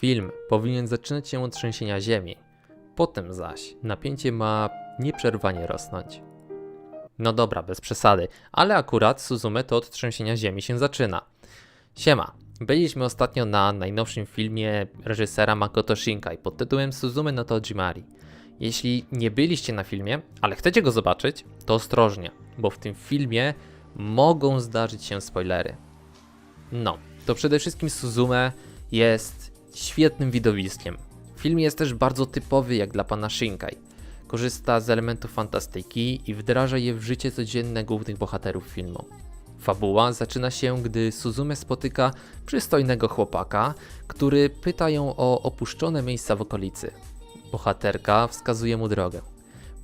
Film powinien zaczynać się od trzęsienia ziemi, potem zaś napięcie ma nieprzerwanie rosnąć. No dobra, bez przesady, ale akurat Suzume to od trzęsienia ziemi się zaczyna. Siema, byliśmy ostatnio na najnowszym filmie reżysera Makoto Shinkai pod tytułem Suzume no Tojimari. Jeśli nie byliście na filmie, ale chcecie go zobaczyć, to ostrożnie, bo w tym filmie mogą zdarzyć się spoilery. No, to przede wszystkim Suzume jest świetnym widowiskiem. Film jest też bardzo typowy jak dla pana Shinkai. Korzysta z elementów fantastyki i wdraża je w życie codzienne głównych bohaterów filmu. Fabuła zaczyna się, gdy Suzume spotyka przystojnego chłopaka, który pyta ją o opuszczone miejsca w okolicy. Bohaterka wskazuje mu drogę.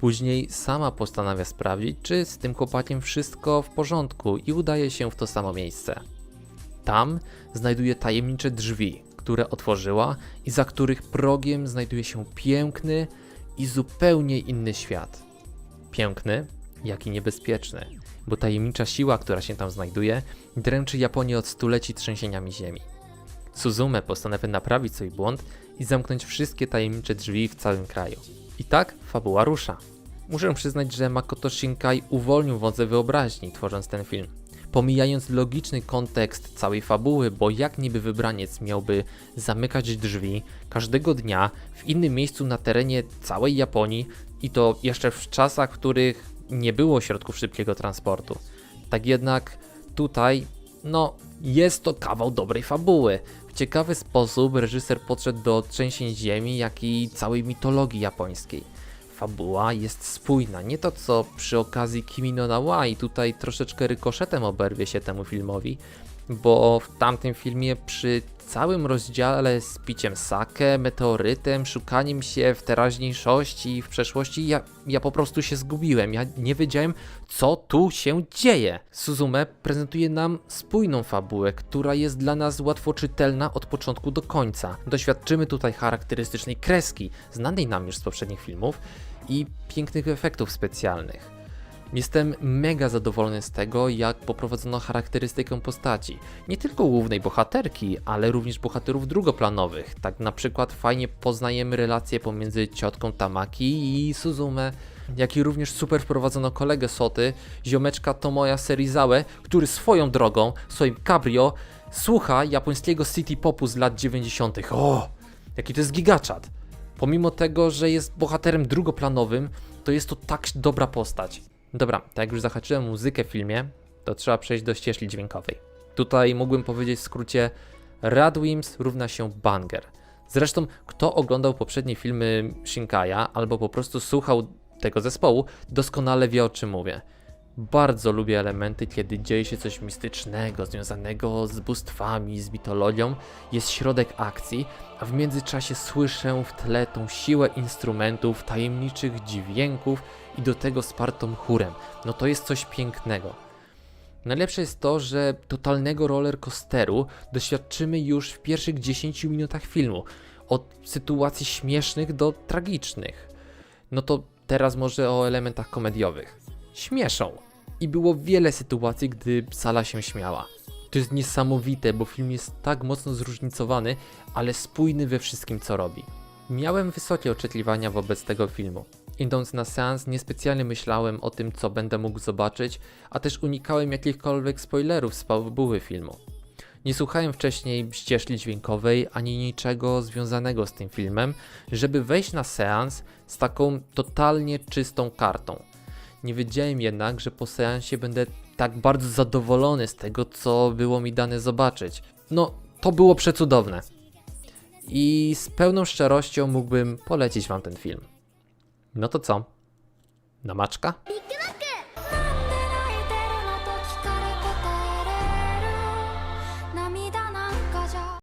Później sama postanawia sprawdzić, czy z tym chłopakiem wszystko w porządku i udaje się w to samo miejsce. Tam znajduje tajemnicze drzwi, które otworzyła i za których progiem znajduje się piękny i zupełnie inny świat. Piękny, jak i niebezpieczny, bo tajemnicza siła, która się tam znajduje, dręczy Japonię od stuleci trzęsieniami ziemi. Suzume postanawia naprawić swój błąd i zamknąć wszystkie tajemnicze drzwi w całym kraju. I tak fabuła rusza. Muszę przyznać, że Makoto Shinkai uwolnił wodze wyobraźni, tworząc ten film. Pomijając logiczny kontekst całej fabuły, bo jak niby wybraniec miałby zamykać drzwi każdego dnia w innym miejscu na terenie całej Japonii i to jeszcze w czasach, w których nie było środków szybkiego transportu. Tak jednak tutaj, no, jest to kawał dobrej fabuły. W ciekawy sposób reżyser podszedł do trzęsień ziemi, jak i całej mitologii japońskiej fabuła jest spójna. Nie to co przy okazji Kimi no na i tutaj troszeczkę rykoszetem oberwie się temu filmowi, bo w tamtym filmie przy całym rozdziale z piciem sake, meteorytem, szukaniem się w teraźniejszości i w przeszłości, ja, ja po prostu się zgubiłem. Ja nie wiedziałem, co tu się dzieje. Suzume prezentuje nam spójną fabułę, która jest dla nas łatwo czytelna od początku do końca. Doświadczymy tutaj charakterystycznej kreski, znanej nam już z poprzednich filmów, i pięknych efektów specjalnych. Jestem mega zadowolony z tego, jak poprowadzono charakterystykę postaci. Nie tylko głównej bohaterki, ale również bohaterów drugoplanowych. Tak na przykład fajnie poznajemy relacje pomiędzy ciotką Tamaki i Suzume, jak i również super wprowadzono kolegę Soty, ziomeczka Tomoya Serizawa, który swoją drogą, swoim cabrio, słucha japońskiego city popu z lat 90. O, jaki to jest gigaczat! Pomimo tego, że jest bohaterem drugoplanowym, to jest to tak dobra postać. Dobra, tak jak już zahaczyłem muzykę w filmie, to trzeba przejść do ścieżki dźwiękowej. Tutaj mógłbym powiedzieć w skrócie Radwims równa się banger. Zresztą, kto oglądał poprzednie filmy Shinkaya albo po prostu słuchał tego zespołu, doskonale wie o czym mówię. Bardzo lubię elementy, kiedy dzieje się coś mistycznego, związanego z bóstwami, z mitologią, jest środek akcji, a w międzyczasie słyszę w tle tą siłę instrumentów, tajemniczych dźwięków i do tego spartą chórem. No to jest coś pięknego. Najlepsze jest to, że totalnego roller coasteru doświadczymy już w pierwszych 10 minutach filmu. Od sytuacji śmiesznych do tragicznych. No to teraz może o elementach komediowych. Śmieszą. I było wiele sytuacji, gdy sala się śmiała. To jest niesamowite, bo film jest tak mocno zróżnicowany, ale spójny we wszystkim, co robi. Miałem wysokie oczekiwania wobec tego filmu. Idąc na seans, niespecjalnie myślałem o tym, co będę mógł zobaczyć, a też unikałem jakichkolwiek spoilerów z fabuły filmu. Nie słuchałem wcześniej ścieżki dźwiękowej ani niczego związanego z tym filmem, żeby wejść na seans z taką totalnie czystą kartą. Nie wiedziałem jednak, że po seansie będę tak bardzo zadowolony z tego, co było mi dane zobaczyć. No, to było przecudowne. I z pełną szczerością mógłbym polecić Wam ten film. No to co? Na maczka?